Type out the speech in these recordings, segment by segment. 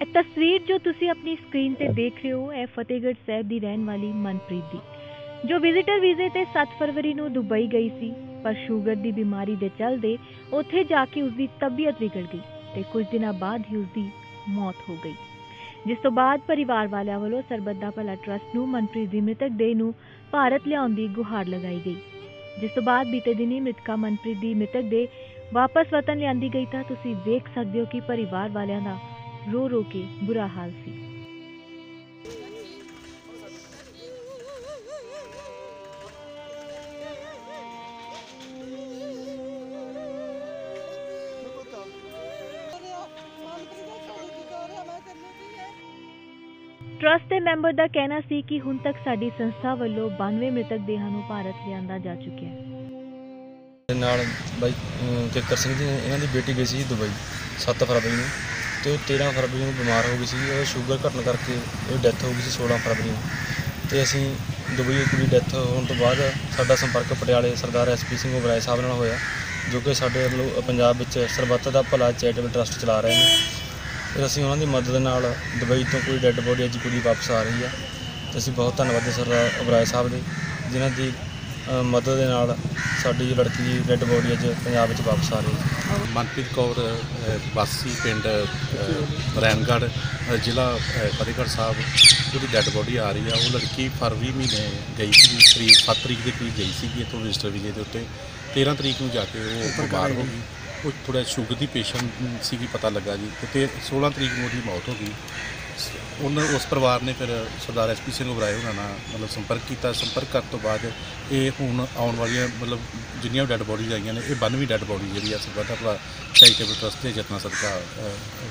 ਇਹ ਤਸਵੀਰ ਜੋ ਤੁਸੀਂ ਆਪਣੀ ਸਕਰੀਨ ਤੇ ਦੇਖ ਰਹੇ ਹੋ, ਇਹ ਫਤਿਹਗੜ੍ਹ ਸਾਹਿਬ ਦੀ ਰਹਿਣ ਵਾਲੀ ਮਨਪ੍ਰੀਤ ਦੀ। ਜੋ ਵਿਜ਼ਿਟਰ ਵੀਜ਼ੇ ਤੇ 7 ਫਰਵਰੀ ਨੂੰ ਦੁਬਈ ਗਈ ਸੀ, ਪਰ ਸ਼ੂਗਰ ਦੀ ਬਿਮਾਰੀ ਦੇ ਚੱਲਦੇ ਉੱਥੇ ਜਾ ਕੇ ਉਸ ਦੀ ਤਬੀਅਤ ਵਿਗੜ ਗਈ ਤੇ ਕੁਝ ਦਿਨਾਂ ਬਾਅਦ ਹੀ ਉਸ ਦੀ ਮੌਤ ਹੋ ਗਈ। ਜਿਸ ਤੋਂ ਬਾਅਦ ਪਰਿਵਾਰ ਵਾਲਿਆਂ ਵੱਲੋਂ ਸਰਬੱਤ ਦਾ ਭਲਾ ਟਰਸਟ ਨੂੰ ਮਨਪ੍ਰੀਤ ਦੀ ਮ੍ਰਿਤਕ ਦੇਹ ਨੂੰ ਭਾਰਤ ਲਿਆਉਣ ਦੀ ਗੁਹਾਰ ਲਗਾਈ ਗਈ। ਜਿਸ ਤੋਂ ਬਾਅਦ ਬੀਤੇ ਦਿਨੀ ਮ੍ਰਿਤਕਾ ਮਨਪ੍ਰੀਤ ਦੀ ਮ੍ਰਿਤਕ ਦੇਹ ਵਾਪਸ ਵਤਨ ਲਿਆਂਦੀ ਗਈ ਤਾਂ ਤੁਸੀਂ ਦੇਖ ਸਕਦੇ ਹੋ ਕਿ ਪਰਿਵਾਰ ਵਾਲਿਆਂ ਦਾ ਰੋ ਰੋ ਕੇ ਬੁਰਾ ਹਾਲ ਸੀ ਟਰਸਟ ਦੇ ਮੈਂਬਰ ਦਾ ਕਹਿਣਾ ਸੀ ਕਿ ਹੁਣ ਤੱਕ ਸਾਡੀ ਸੰਸਥਾ ਵੱਲੋਂ 92 ਮ੍ਰਿਤਕ ਦੇਹਾਂ ਨੂੰ ਭਾਰਤ ਲਿਆਂਦਾ ਜਾ ਚੁੱਕਿਆ ਹੈ। ਨਾਲ ਬਾਈ, ਅਮ ਸਿੰਘ ਦੀ ਇਹਨਾਂ ਦੀ ਬੇਟੀ ਗਈ ਸੀ ਦੁਬਈ 7 ਫਰਵਰੀ ਨੂੰ। ਤੇ ਉਹ 13 ਫਰਵਰੀ ਨੂੰ ਬਿਮਾਰ ਹੋ ਗਈ ਸੀ ਉਹ ਸ਼ੂਗਰ ਘਟਣ ਕਰਕੇ ਉਹ ਡੈਥ ਹੋ ਗਈ ਸੀ 16 ਫਰਵਰੀ ਨੂੰ। ਤੇ ਅਸੀਂ ਦੁਬਈ ਕੁੜੀ ਡੈਥ ਹੋਣ ਤੋਂ ਬਾਅਦ ਸਾਡਾ ਸੰਪਰਕ ਪਟਿਆਲੇ ਸਰਦਾਰ ਐਸਪੀ ਸਿੰਘ ਉਬਰਾਏ ਸਾਹਿਬ ਨਾਲ ਹੋਇਆ, ਜੋ ਕਿ ਸਾਡੇ ਵੱਲੋਂ ਪੰਜਾਬ ਵਿੱਚ ਸਰਬੱਤ ਦਾ ਭਲਾ ਚੈਰੀਟੇਬਲ ਟਰਸਟ ਚਲਾ ਰਹੇ ਨੇ। ਫਿਰ ਅਸੀਂ ਉਹਨਾਂ ਦੀ ਮਦਦ ਨਾਲ ਦੁਬਈ ਤੋਂ ਕੋਈ ਡੈੱਡ ਬੋਡੀ ਅੱਜ ਕੁੜੀ ਵਾਪਸ ਆ ਰਹੀ ਆ। ਤੇ ਅਸੀਂ ਬਹੁਤ ਧੰਨਵਾਦ ਸਰਦਾਰ ਉਬਰਾਏ ਸਾਹਿਬ ਦੇ, ਜਿਨ੍ਹਾਂ ਦੀ ਮਦਦ ਦੇ ਨਾਲ ਸਾਡੀ ਲੜਕੀ ਦੀ ਡੈੱਡ ਬੋਡੀ ਅੱਜ ਪੰਜਾਬ ਵਿੱਚ ਵਾਪਸ ਆ ਰਹੀ ਹੈ। ਮਨਪ੍ਰੀਤ ਕੌਰ ਅ, ਵਾਸੀ ਪਿੰਡ ਅ, ਰੈਣਗੜ੍ਹ ਜ਼ਿਲ੍ਹਾ ਫਤਿਹਗੜ੍ਹ ਸਾਹਿਬ ਉਹਦੀ ਡੈੱਡ ਬੋਡੀ ਆ ਰਹੀ ਆ। ਉਹ ਲੜਕੀ ਫਰਵਰੀ ਮਹੀਨੇ ਗਈ ਸੀ ਕਰੀਬ 7 ਤਰੀਕ ਦੇ ਕਰੀਬ ਗਈ ਸੀਗੀ ਇੱਥੋਂ ਰਜਿਸਟਰ ਵਿਜੇ ਦੇ ਉੱਤੇ। 13 ਤਰੀਕ ਨੂੰ ਜਾ ਕੇ ਉਹ ਬਿਮਾਰ ਹੋ ਗਈ। ਉਹ ਥੋੜਾ ਸ਼ੂਗਰ ਦੀ ਪੇਸ਼ੈਂਟ ਸੀਗੀ ਪਤਾ ਲੱਗਾ ਜੀ ਤੇ 16 ਤਰੀਕ ਨੂੰ ਉਹਦੀ ਮੌਤ ਹੋ ਗਈ। ਉਹਨਾਂ ਉਸ ਪਰਿਵਾਰ ਨੇ ਫਿਰ ਸਰਦਾਰ ਐਸਪੀ ਸਿੰਘ ਉਬਰਾਏ ਉਹਨਾਂ ਨਾਲ ਮਤਲਬ ਸੰਪਰਕ ਕੀਤਾ। ਸੰਪਰਕ ਕਰਨ ਤੋਂ ਬਾਅਦ ਇਹ ਹੁਣ ਆਉਣ ਵਾਲੀਆਂ ਮਤਲਬ ਜਿੰਨੀਆਂ ਡੈੱਡ ਬੋਡੀਜ਼ ਆਈਆਂ ਨੇ, ਇਹ 92ਵੀਂ ਡੈੱਡ ਬੋਡੀ ਜਿਹੜੀ ਆ ਸਰਬੱਤ ਆਪਣਾ ਚੈਰੀਟੇਬਲ ਟਰਸਟ ਦੇ ਯਤਨਾਂ ਸਦਕਾ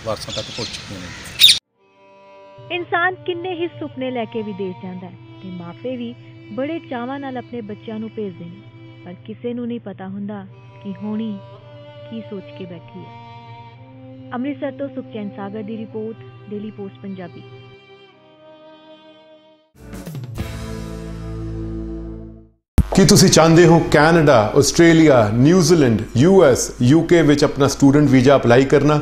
ਵਾਰਸਾਂ ਤੱਕ ਪਹੁੰਚ ਚੁੱਕੀਆਂ ਨੇ। ਇਨਸਾਨ ਕਿੰਨੇ ਹੀ ਸੁਪਨੇ ਲੈ ਕੇ ਵਿਦੇਸ਼ ਜਾਂਦਾ ਹੈ ਤੇ ਮਾਪੇ ਵੀ ਬੜੇ ਚਾਵਾਂ ਨਾਲ ਆਪਣੇ ਬੱਚਿਆਂ ਨੂੰ ਭੇਜਦੇ ਨੇ। ਪਰ ਕਿਸੇ ਨੂੰ ਨਹੀਂ ਪਤਾ ਹੁੰਦਾ ਕਿ ਹੋਣੀ ਕੀ ਸੋਚ ਕੇ ਬੈਠੀ ਹੈ? ਅੰਮ੍ਰਿਤਸਰ ਤੋਂ ਸੁਖਚੈਨ ਸਾਗਰ ਦੀ ਰਿਪੋਰਟ ਡੇਲੀ ਪੋਸਟ ਪੰਜਾਬੀ। ਕੀ ਤੁਸੀਂ ਚਾਹੁੰਦੇ ਹੋ Canada, Australia, New Zealand US UK ਵਿੱਚ ਆਪਣਾ ਸਟੂਡੈਂਟ ਵੀਜ਼ਾ ਅਪਲਾਈ ਕਰਨਾ?